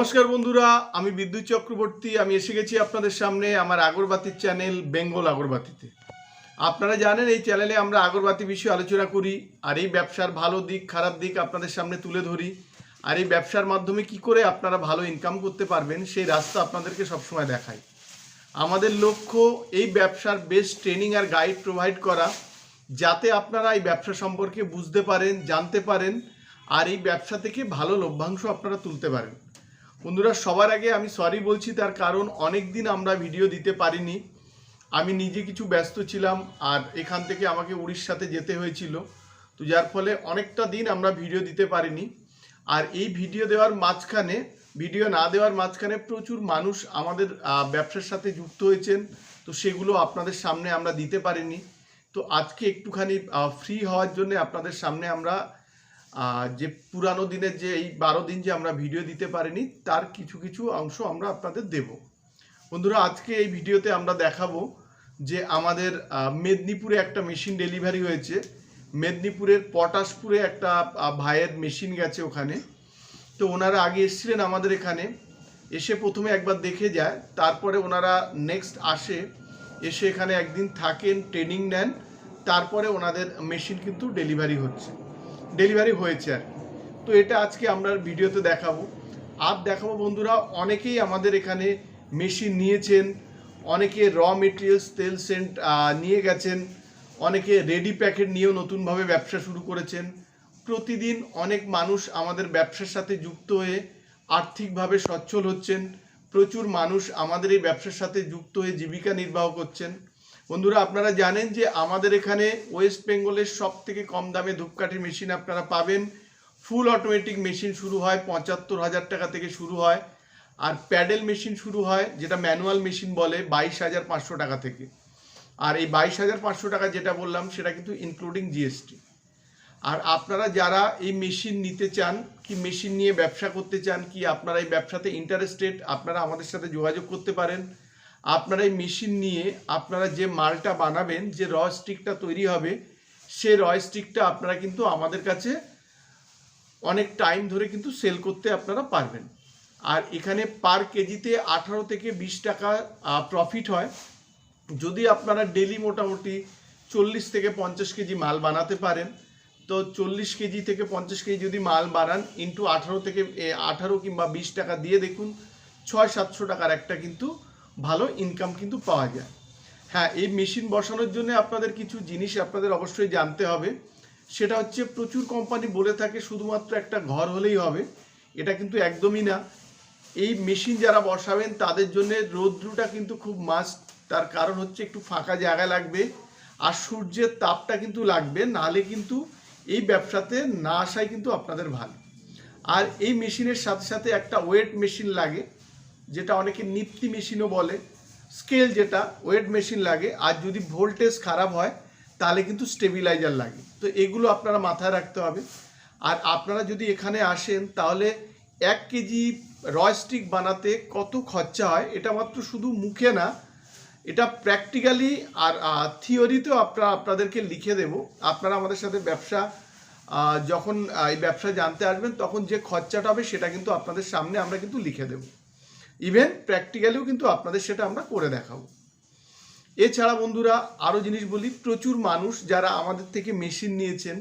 নমস্কার বন্ধুরা, আমি বিদ্যুৎ চক্রবর্তী, আমি এসে গেছি আপনাদের সামনে আমার আগরবাতির চ্যানেল বেঙ্গল আগরবাতিতে। আপনারা জানেন, এই চ্যানেলে আমরা আগরবাতি বিষয়ে আলোচনা করি, আর এই ব্যবসার ভালো দিক, খারাপ দিক আপনাদের সামনে তুলে ধরি। আর এই ব্যবসার মাধ্যমে কি করে আপনারা ভালো ইনকাম করতে পারবেন, সেই রাস্তা আপনাদেরকে সবসময় দেখাই। আমাদের লক্ষ্য এই ব্যবসার বেস্ট ট্রেনিং আর গাইড প্রোভাইড করা, যাতে আপনারা এই ব্যবসা সম্পর্কে বুঝতে পারেন, জানতে পারেন, আর এই ব্যবসা থেকে ভালো লভ্যাংশ আপনারা তুলতে পারেন। বন্ধুরা, সবার আগে আমি সরি বলছি, তার কারণ অনেক দিন আমরা ভিডিও দিতে পারিনি। আমি নিজে কিছু ব্যস্ত ছিলাম আর এখান থেকে আমাকে উড়িষ্যাতে যেতে হয়েছিল। তো যার ফলে অনেকটা দিন আমরা ভিডিও দিতে পারিনি। আর এই ভিডিও দেওয়ার মাঝখানে ভিডিও না দেওয়ার মাঝখানে প্রচুর মানুষ আমাদের ব্যবসার সাথে যুক্ত হয়েছেন। তো সেগুলো আপনাদের সামনে আমরা দিতে পারিনি। তো আজকে একটুখানি ফ্রি হওয়ার জন্য আপনাদের সামনে আমরা যে পুরানো দিনের যে এই বারো দিন যে আমরা ভিডিও দিতে পারিনি, তার কিছু কিছু অংশ আমরা আপনাদের দেব। বন্ধুরা, আজকে এই ভিডিওতে আমরা দেখাবো যে আমাদের মেদিনীপুরে একটা মেশিন ডেলিভারি হয়েছে। মেদিনীপুরের পটাশপুরে একটা ভাইয়ের মেশিন গেছে ওখানে। তো ওনারা আগে এসেছিলেন আমাদের এখানে। এসে প্রথমে একবার দেখে যায়, তারপরে ওনারা নেক্সট আসে, এসে এখানে একদিন থাকেন ট্রেনিং নেন, তারপরে ওনাদের মেশিন কিন্তু ডেলিভারি হচ্ছে। ডেলিভারি হয়েছে আর তো এটা আজকে আমরা ভিডিওতে দেখাবো। আর দেখাবো বন্ধুরা, অনেকেই আমাদের এখানে মেশিন নিয়েছেন, অনেকে র মেটেরিয়ালস তেল সেন্ট নিয়ে গেছেন, অনেকে রেডি প্যাকেট নিয়েও নতুনভাবে ব্যবসা শুরু করেছেন। প্রতিদিন অনেক মানুষ আমাদের ব্যবসার সাথে যুক্ত হয়ে আর্থিকভাবে সচ্ছল হচ্ছেন। প্রচুর মানুষ আমাদের এই ব্যবসার সাথে যুক্ত হয়ে জীবিকা নির্বাহ করছেন। বন্ধুরা, আপনারা জানেন যে আমাদের এখানে ওয়েস্ট বেঙ্গলের সব থেকে কম দামে ধূপকাঠি মেশিন আপনারা পাবেন। ফুল অটোমেটিক মেশিন শুরু হয়, পঁচাত্তর হাজার টাকা থেকে শুরু হয়। আর প্যাডেল মেশিন শুরু হয়, যেটা ম্যানুয়াল মেশিন বলে, বাইশ হাজার পাঁচশো টাকা থেকে। আর এই বাইশ হাজার পাঁচশো টাকা যেটা বললাম, সেটা কিন্তু ইনক্লুডিং জিএসটি আর আপনারা যারা এই মেশিন নিতে চান, কি মেশিন নিয়ে ব্যবসা করতে চান, কি আপনারা এই ব্যবসাতে ইন্টারেস্টেড আপনারা আমাদের সাথে যোগাযোগ করতে পারেন। আপনারা এই মেশিন নিয়ে আপনারা যে মালটা বানাবেন, যে র স্টিকটা তৈরি হবে সে র স্টিকটা আপনারা কিন্তু আমাদের কাছে অনেক টাইম ধরে কিন্তু সেল করতে আপনারা পারবেন। আর এখানে পার কেজিতে আঠারো থেকে বিশ টাকা প্রফিট হয়। যদি আপনারা ডেলি মোটামুটি চল্লিশ থেকে পঞ্চাশ কেজি মাল বানাতে পারেন, তো চল্লিশ কেজি থেকে পঞ্চাশ কেজি যদি মাল বানান ইন্টু আঠারো থেকে আঠারো কিংবা বিশ টাকা দিয়ে দেখুন, ছয় সাতশো টাকার একটা কিন্তু ভালো ইনকাম কিন্তু পাওয়া যায়। হ্যাঁ এই মেশিন বসানোর জন্য আপনাদের কিছু জিনিস আপনাদের অবশ্যই জানতে হবে। সেটা হচ্ছে প্রচুর কোম্পানি বলে থাকে, শুধুমাত্র একটা ঘর হলেই হবে। এটা কিন্তু একদমই না। এই মেশিন যারা বসাবেন, তাদের জন্য রৌদ্রটা কিন্তু খুব মাস্ট তার কারণ হচ্ছে একটু ফাঁকা জায়গা লাগবে আর সূর্যের তাপটা কিন্তু লাগবে। নাহলে কিন্তু এই ব্যবসাতে না আসাই কিন্তু আপনাদের ভালো। আর এই মেশিনের সাথে সাথে একটা ওয়েট মেশিন লাগে। যেটা অনেকে নিপ্তি মেশিনও বলে। স্কেল যেটা, ওয়েট মেশিন লাগে। আর যদি ভোল্টেজ খারাপ হয়, তাহলে কিন্তু স্টেবিলাইজার লাগে। তো এগুলো আপনারা মাথায় রাখতে হবে। আর আপনারা যদি এখানে আসেন, তাহলে এক কেজি রয়স্টিক বানাতে কত খরচা হয়, এটা মাত্র শুধু মুখে না, এটা প্র্যাকটিক্যালি আর থিওরিতেও আপনারা, আপনাদেরকে লিখে দেব। আপনারা আমাদের সাথে ব্যবসা যখন এই ব্যবসা জানতে আসবেন, তখন যে খরচাটা হবে, সেটা কিন্তু আপনাদের সামনে আমরা কিন্তু লিখে দেব। ইভেন প্র্যাকটিক্যালিও কিন্তু আপনাদের সেটা আমরা করে দেখাবো। এছাড়া বন্ধুরা আরও জিনিস বলি, প্রচুর মানুষ যারা আমাদের থেকে মেশিন নিয়েছেন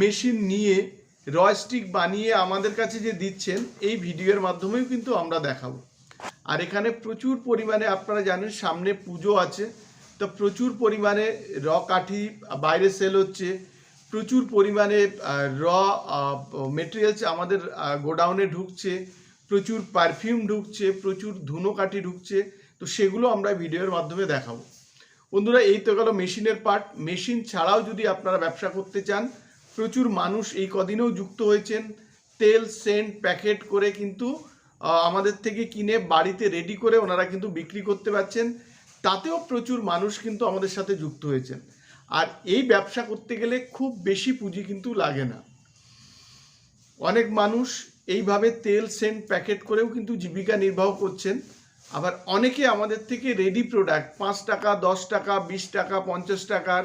মেশিন নিয়ে রয়স্টিক বানিয়ে আমাদের কাছে যে দিচ্ছেন, এই ভিডিওর মাধ্যমেও কিন্তু আমরা দেখাবো। আর এখানে প্রচুর পরিমাণে আপনারা জানেন, সামনে পুজো আছে, তো প্রচুর পরিমাণে র কাঠি বাইরে সেল হচ্ছে, প্রচুর পরিমাণে র মেটেরিয়ালস আমাদের গোডাউনে ঢুকছে প্রচুর পারফিউম ঢুকছে, প্রচুর ধুনো কাঠি ঢুকছে, তো সেগুলো আমরা ভিডিওর মাধ্যমে দেখাবো। বন্ধুরা, এই তো গেল মেশিনের পার্ট মেশিন ছাড়াও যদি আপনারা ব্যবসা করতে চান, প্রচুর মানুষ এই কদিনেও যুক্ত হয়েছেন। তেল, সেন্ট, প্যাকেট করে কিন্তু আমাদের থেকে কিনে বাড়িতে রেডি করে ওনারা কিন্তু বিক্রি করতে পারছেন। তাতেও প্রচুর মানুষ কিন্তু আমাদের সাথে যুক্ত হয়েছেন। আর এই ব্যবসা করতে গেলে খুব বেশি পুঁজি কিন্তু লাগে না। অনেক মানুষ এইভাবে তেল, সেন্ট প্যাকেট করেও কিন্তু জীবিকা নির্বাহ করছেন। আবার অনেকে আমাদের থেকে রেডি প্রোডাক্ট পাঁচ টাকা, দশ টাকা, বিশ টাকা, পঞ্চাশ টাকার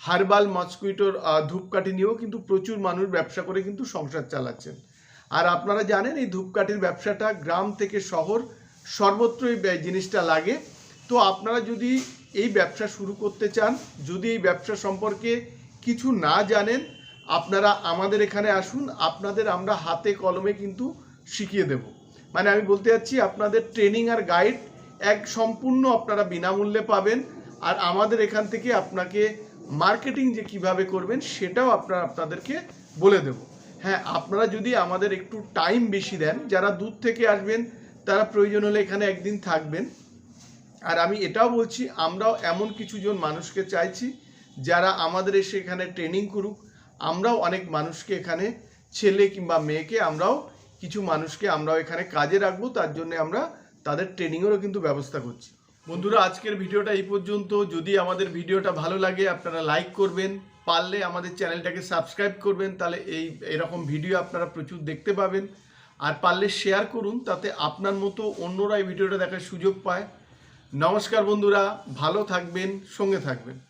হার্বাল মসকুইটোর ধূপকাঠি নিয়েও কিন্তু প্রচুর মানুষ ব্যবসা করে কিন্তু সংসার চালাচ্ছেন। আর আপনারা জানেন এই ধূপকাঠির ব্যবসাটা গ্রাম থেকে শহর সর্বত্রই জিনিসটা লাগে। তো আপনারা যদি এই ব্যবসা শুরু করতে চান, যদি এই ব্যবসা সম্পর্কে কিছু না জানেন আপনারা আমাদের এখানে আসুন, আপনাদের আমরা হাতে কলমে কিন্তু শিখিয়ে দেব। মানে আমি বলতে যাচ্ছি, আপনাদের ট্রেনিং আর গাইড এক সম্পূর্ণ আপনারা বিনামূল্যে পাবেন। আর আমাদের এখান থেকে আপনাকে মার্কেটিং যে কীভাবে করবেন, সেটাও আপনারা আপনাদেরকে বলে দেব। হ্যাঁ আপনারা যদি আমাদের একটু টাইম বেশি দেন, যারা দূর থেকে আসবেন, তারা প্রয়োজন হলে এখানে একদিন থাকবেন। আর আমি এটাও বলছি, আমরাও এমন কিছু জন মানুষকে চাইছি, যারা আমাদের এসে এখানে ট্রেনিং করুক। আমরাও অনেক মানুষকে এখানে, ছেলে কিংবা মেয়েকে আমরাও, কিছু মানুষকে আমরাও এখানে কাজে রাখব, তার জন্য আমরা তাদের ট্রেনিংয়েরও কিন্তু ব্যবস্থা করছি। বন্ধুরা, আজকের ভিডিওটা এই পর্যন্ত। যদি আমাদের ভিডিওটা ভালো লাগে, আপনারা লাইক করবেন। পারলে আমাদের চ্যানেলটাকে সাবস্ক্রাইব করবেন, তাহলে এই, এরকম ভিডিও আপনারা প্রচুর দেখতে পাবেন। আর পারলে শেয়ার করুন, তাতে আপনার মতো অন্যরা এই ভিডিওটা দেখার সুযোগ পায়। নমস্কার বন্ধুরা, ভালো থাকবেন, সঙ্গে থাকবেন।